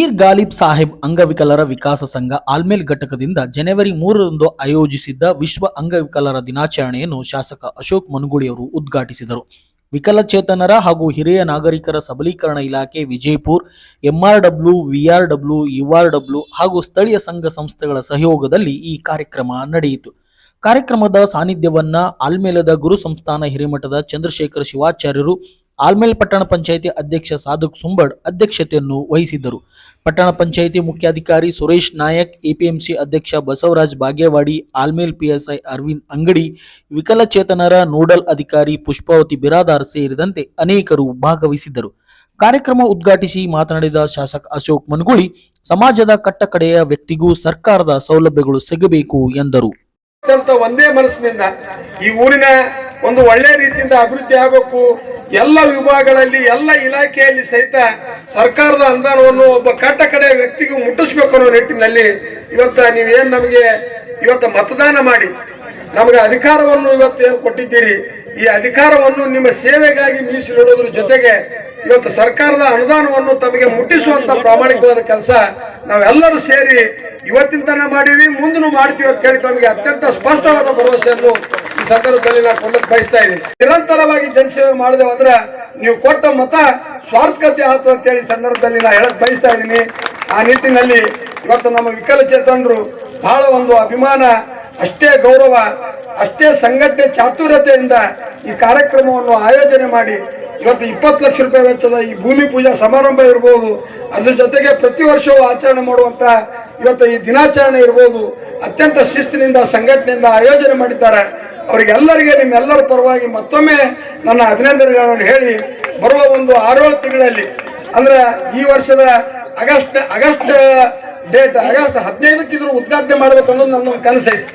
Peer Ghalib Saheb ಅಂಗವಿಕಲರ ವಿಕಾಸ ಸಂಘ ಆಲ್ಮೇಲ್ ಘಟಕದಿಂದ ಜನವರಿ ಮೂರರಂದು ಆಯೋಜಿಸಿದ್ದ ವಿಶ್ವ ಅಂಗವಿಕಲರ ದಿನಾಚರಣೆಯನ್ನು ಶಾಸಕ ಅಶೋಕ್ ಮನುಗುಳಿಯವರು ಉದ್ಘಾಟಿಸಿದರು. ವಿಕಲಚೇತನರ ಹಾಗೂ ಹಿರಿಯ ನಾಗರಿಕರ ಸಬಲೀಕರಣ ಇಲಾಖೆ ವಿಜಯಪುರ್, ಎಂಆರ್ಡಬ್ಲ್ಯೂ, ವಿಆರ್ಡಬ್ಲ್ಯೂ, ಯುಆರ್ಡಬ್ಲ್ಯೂ ಹಾಗೂ ಸ್ಥಳೀಯ ಸಂಘ ಸಂಸ್ಥೆಗಳ ಸಹಯೋಗದಲ್ಲಿ ಈ ಕಾರ್ಯಕ್ರಮ ನಡೆಯಿತು. ಕಾರ್ಯಕ್ರಮದ ಸಾನ್ನಿಧ್ಯವನ್ನ ಆಲ್ಮೇಲದ ಗುರು ಸಂಸ್ಥಾನ ಹಿರೇಮಠದ ಚಂದ್ರಶೇಖರ ಶಿವಾಚಾರ್ಯರು ಆಲ್ಮೇಲ್ ಪಟ್ಟಣ ಪಂಚಾಯಿತಿ ಅಧ್ಯಕ್ಷ ಸಾಧಕ್ ಸುಂಬಡ್ ಅಧ್ಯಕ್ಷತೆಯನ್ನು ವಹಿಸಿದ್ದರು. ಪಟ್ಟಣ ಪಂಚಾಯಿತಿ ಮುಖ್ಯಾಧಿಕಾರಿ ಸುರೇಶ್ ನಾಯಕ್, ಎಪಿಎಂಸಿ ಅಧ್ಯಕ್ಷ ಬಸವರಾಜ್ ಬಾಗೇವಾಡಿ, ಆಲ್ಮೇಲ್ ಪಿಎಸ್ಐ ಅರವಿಂದ್ ಅಂಗಡಿ, ವಿಕಲಚೇತನರ ನೋಡಲ್ ಅಧಿಕಾರಿ ಪುಷ್ಪಾವತಿ ಬಿರಾದಾರ್ ಸೇರಿದಂತೆ ಅನೇಕರು ಭಾಗವಹಿಸಿದ್ದರು. ಕಾರ್ಯಕ್ರಮ ಉದ್ಘಾಟಿಸಿ ಮಾತನಾಡಿದ ಶಾಸಕ ಅಶೋಕ್ ಮನ್ಗುಳಿ, ಸಮಾಜದ ಕಟ್ಟಕಡೆಯ ವ್ಯಕ್ತಿಗೂ ಸರ್ಕಾರದ ಸೌಲಭ್ಯಗಳು ಸಿಗಬೇಕು ಎಂದರು. ಒಂದೇ ಮನಸ್ಸಿನಿಂದ ಈ ಊರಿನ ಒಂದು ಒಳ್ಳೆ ರೀತಿಯಿಂದ ಅಭಿವೃದ್ಧಿ ಆಗಬೇಕು. ಎಲ್ಲ ವಿಭಾಗಗಳಲ್ಲಿ, ಎಲ್ಲ ಇಲಾಖೆಯಲ್ಲಿ ಸಹಿತ ಸರ್ಕಾರದ ಅನುದಾನವನ್ನು ಒಬ್ಬ ಕಟ್ಟ ಕಡೆ ವ್ಯಕ್ತಿಗೂ ಮುಟ್ಟಿಸ್ಬೇಕು ಅನ್ನೋ ನಿಟ್ಟಿನಲ್ಲಿ ಇವತ್ತ ನೀವೇನ್ ನಮಗೆ ಇವತ್ತು ಮತದಾನ ಮಾಡಿ, ನಮಗೆ ಅಧಿಕಾರವನ್ನು ಇವತ್ತು ಏನು ಕೊಟ್ಟಿದ್ದೀರಿ, ಈ ಅಧಿಕಾರವನ್ನು ನಿಮ್ಮ ಸೇವೆಗಾಗಿ ಮೀಸಲಿಡೋದ್ರ ಜೊತೆಗೆ ಇವತ್ತು ಸರ್ಕಾರದ ಅನುದಾನವನ್ನು ತಮಗೆ ಮುಟ್ಟಿಸುವಂತ ಪ್ರಾಮಾಣಿಕವಾದ ಕೆಲಸ ನಾವೆಲ್ಲರೂ ಸೇರಿ ಇವತ್ತಿನ ತನ ಮಾಡೀವಿ ಮುಂದೂ ಮಾಡ್ತೀವಿ ಅಂತ ಹೇಳಿ ತಮಗೆ ಅತ್ಯಂತ ಸ್ಪಷ್ಟವಾದ ಭರವಸೆಯನ್ನು ಸಂದರ್ಭದಲ್ಲಿ ನಾನು ಕೊಡ್ಲಿಕ್ಕೆ ಬಯಸ್ತಾ ಇದ್ದೀನಿ. ನಿರಂತರವಾಗಿ ಜನಸೇವೆ ಮಾಡಿದೆವು ಅಂದ್ರೆ ನೀವು ಕೊಟ್ಟ ಮತ ಸ್ವಾರ್ಥಕತೆ ಆಯ್ತು ಅಂತ ಹೇಳಿ ಸಂದರ್ಭದಲ್ಲಿ ನಾನು ಹೇಳಕ್ ಬಯಸ್ತಾ ಇದ್ದೀನಿ. ಆ ನಿಟ್ಟಿನಲ್ಲಿ ಇವತ್ತು ನಮ್ಮ ವಿಕಲಚೇತನರು ಬಹಳ ಒಂದು ಅಭಿಮಾನ, ಅಷ್ಟೇ ಗೌರವ, ಅಷ್ಟೇ ಸಂಘಟನೆ ಚಾತುರ್ಯತೆಯಿಂದ ಈ ಕಾರ್ಯಕ್ರಮವನ್ನು ಆಯೋಜನೆ ಮಾಡಿ ಇವತ್ತು ಇಪ್ಪತ್ತು ಲಕ್ಷ ರೂಪಾಯಿ ವೆಚ್ಚದ ಈ ಭೂಮಿ ಪೂಜಾ ಸಮಾರಂಭ ಇರ್ಬೋದು, ಅದ್ರ ಜೊತೆಗೆ ಪ್ರತಿ ವರ್ಷವೂ ಆಚರಣೆ ಮಾಡುವಂತ ಇವತ್ತು ಈ ದಿನಾಚರಣೆ ಇರ್ಬೋದು, ಅತ್ಯಂತ ಶಿಸ್ತಿನಿಂದ, ಸಂಘಟನೆಯಿಂದ ಆಯೋಜನೆ ಮಾಡಿದ್ದಾರೆ. ಅವರಿಗೆಲ್ಲರಿಗೆ, ನಿಮ್ಮೆಲ್ಲರ ಪರವಾಗಿ ಮತ್ತೊಮ್ಮೆ ನನ್ನ ಅಭಿನಂದನೆಗಳನ್ನು ಹೇಳಿ ಬರುವ ಒಂದು ಆರೇಳು ತಿಂಗಳಲ್ಲಿ, ಅಂದ್ರೆ ಈ ವರ್ಷದ ಆಗಸ್ಟ್ ಆಗಸ್ಟ್, ಡೇಟ್, ಆಗಸ್ಟ್ ಹದಿನೈದಕ್ಕಿದ್ರು ಉದ್ಘಾಟನೆ ಮಾಡ್ಬೇಕು ಅನ್ನೋದು ನನ್ನ ಕನಸೈತಿ.